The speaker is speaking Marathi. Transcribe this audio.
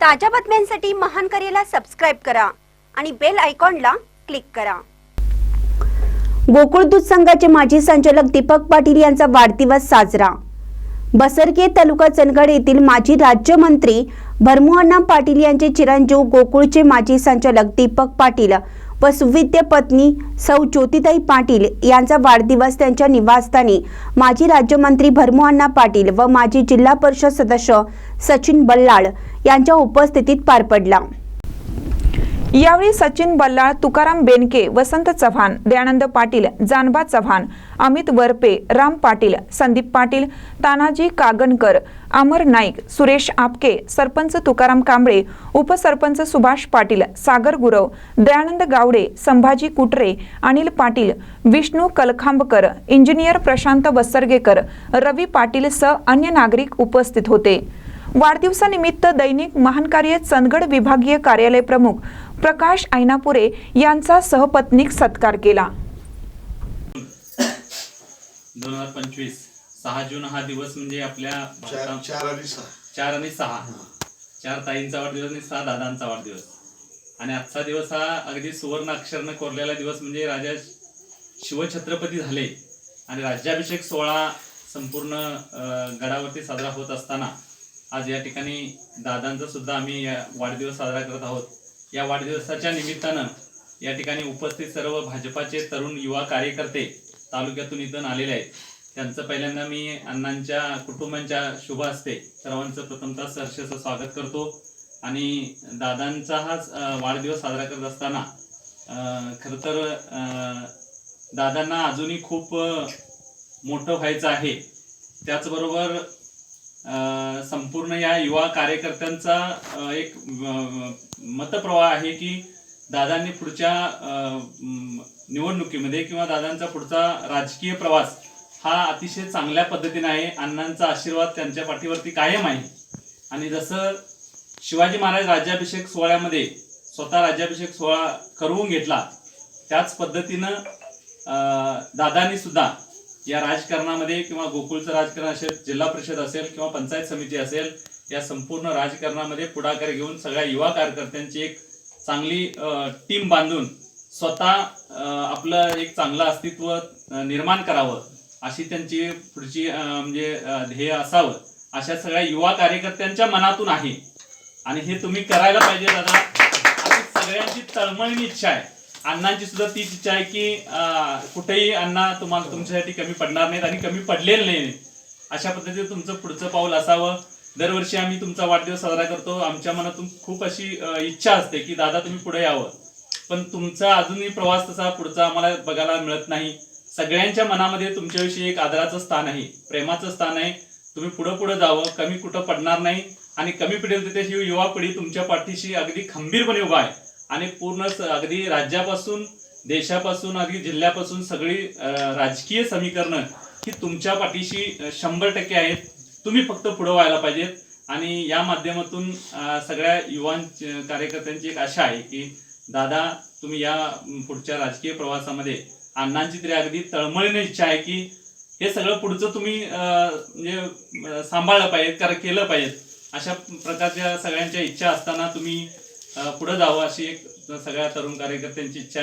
ताज्या बातम्यांसाठी महान करेला सबस्क्राईब करा आणि बेल आयकॉनला क्लिक करा. गोकुळ दूध संघाचे माजी संचालक दीपक पाटील यांचा वाढदिवस साजरा. बसरके तालुका चंदगड येथील माजी राज्यमंत्री भरमुअण्णा पाटील यांचे चिरंजीव गोकुळचे माजी संचालक दीपक पाटील व सुविद्य पत्नी सौ ज्योतिताई पाटील यांचा वाढदिवस त्यांच्या निवासस्थानी माजी राज्यमंत्री भरमुअण्णा पाटील व माजी जिल्हा परिषद सदस्य सचिन बल्लाळ यांच्या उपस्थितीत पार पडला. यावेळी सचिन बल्लाळ तुकाराम बेनके वसंत चव्हाण दयानंद पाटील जानबा चव्हाण अमित वरपे राम पाटील संदीप पाटील तानाजी कागणकर अमर नाईक सुरेश आपके सरपंच तुकाराम कांबळे उपसरपंच सुभाष पाटील सागर गुरव दयानंद गावडे संभाजी कुटरे अनिल पाटील विष्णू कलखांबकर इंजिनियर प्रशांत वसरगेकर रवी पाटील सह अन्य नागरिक उपस्थित होते. वाढदिवसानिमित्त दैनिक महान कार्य चंदगड विभागीय कार्यालय प्रमुख प्रकाश ऐनापुरे यांचा सहपत्नीक सत्कार केला. दोन हजार पंचवीस सहा जून हा दिवस म्हणजे आपल्या चार आणि सहा. चार ताईंचा वाढदिवस आणि सहा दादांचा वाढदिवस. आणि आजचा दिवस हा अगदी सुवर्ण अक्षरनं कोरलेला दिवस म्हणजे राजा शिवछत्रपती झाले आणि राज्याभिषेक सोहळा संपूर्ण गडावरती साजरा होत असताना आज या ठिकाणी दादांचा सुद्धा आम्ही या वाढदिवस साजरा करत आहोत. या वाढदिवसाच्या निमित्तानं या ठिकाणी उपस्थित सर्व भाजपाचे तरुण युवा कार्यकर्ते तालुक्यातून इथून आलेले आहेत. त्यांचं पहिल्यांदा मी अण्णांच्या कुटुंबांच्या शुभ असते सर्वांचं प्रथमतः सहर्षचं स्वागत करतो. आणि दादांचा हा वाढदिवस साजरा करत असताना खरं तर दादांना अजूनही खूप मोठं व्हायचं आहे. त्याचबरोबर संपूर्ण या युवा कार्यकर्त्यांचा एक मतप्रवाह आहे की दादांनी पुढच्या निवडणुकीमध्ये किंवा दादांचा पुढचा राजकीय प्रवास हा अतिशय चांगल्या पद्धतीने आहे. अण्णांचा आशीर्वाद त्यांच्या पाठीवरती कायम आहे. आणि जसं शिवाजी महाराज राज्याभिषेक सोहळ्यामध्ये स्वतः राज्याभिषेक सोहळा करवून घेतला त्याच पद्धतीनं दादांनी सुद्धा या राजकारणामध्ये किंवा गोकुळचं राजकारण असेल जिल्हा परिषद असेल किंवा पंचायत समिती असेल या संपूर्ण राजकारणामध्ये पुढाकार घेऊन सगळ्या युवा कार्यकर्त्यांची एक चांगली टीम बांधून स्वतः आपलं एक चांगलं अस्तित्व निर्माण करावं अशी त्यांची पुढची म्हणजे ध्येय असावं अशा सगळ्या युवा कार्यकर्त्यांच्या मनातून आहे. आणि हे तुम्ही करायला पाहिजे दादा. अशी सगळ्यांची तळमळीने इच्छा आहे. अण्णांची सुद्धा तीच इच्छा आहे की कुठेही अण्णा तुम्हाला तुमच्यासाठी कमी पडणार नाहीत आणि कमी पडलेले नाही. अशा पद्धतीने तुमचं पुढचं पाऊल असावं. दरवर्षी आम्ही तुमचा वाढदिवस साजरा करतो. आमच्या मनातून खूप अशी इच्छा असते की दादा तुम्ही पुढे यावं. पण तुमचा अजूनही प्रवास तसा पुढचा आम्हाला बघायला मिळत नाही. सगळ्यांच्या मनामध्ये तुमच्याविषयी एक आदराचं स्थान आहे प्रेमाचं स्थान आहे. तुम्ही पुढं पुढं जावं कमी कुठं पडणार नाही. आणि कमी पिढील तिथे ही युवा पिढी तुमच्या पाठीशी अगदी खंबीरपणे उभा आहे. आणि पूर्ण अगदी राज्यापासून देशापासून अगदी जिल्ह्यापासून सगळी राजकीय समीकरणं ही तुमच्या पाठीशी शंभर टक्के आहेत. तुम्ही फक्त पुढं व्हायला पाहिजेत. आणि या माध्यमातून सगळ्या युवां कार्यकर्त्यांची एक आशा आहे की दादा तुम्ही या पुढच्या राजकीय प्रवासामध्ये अण्णांची तरी अगदी तळमळीने इच्छा आहे की हे सगळं पुढचं तुम्ही म्हणजे सांभाळलं पाहिजे कारण केलं पाहिजे अशा प्रकारच्या सगळ्यांच्या इच्छा असताना तुम्ही पुढे जावं अशी एक सगळ्या तरुण कार्यकर्त्यांची इच्छा आहे.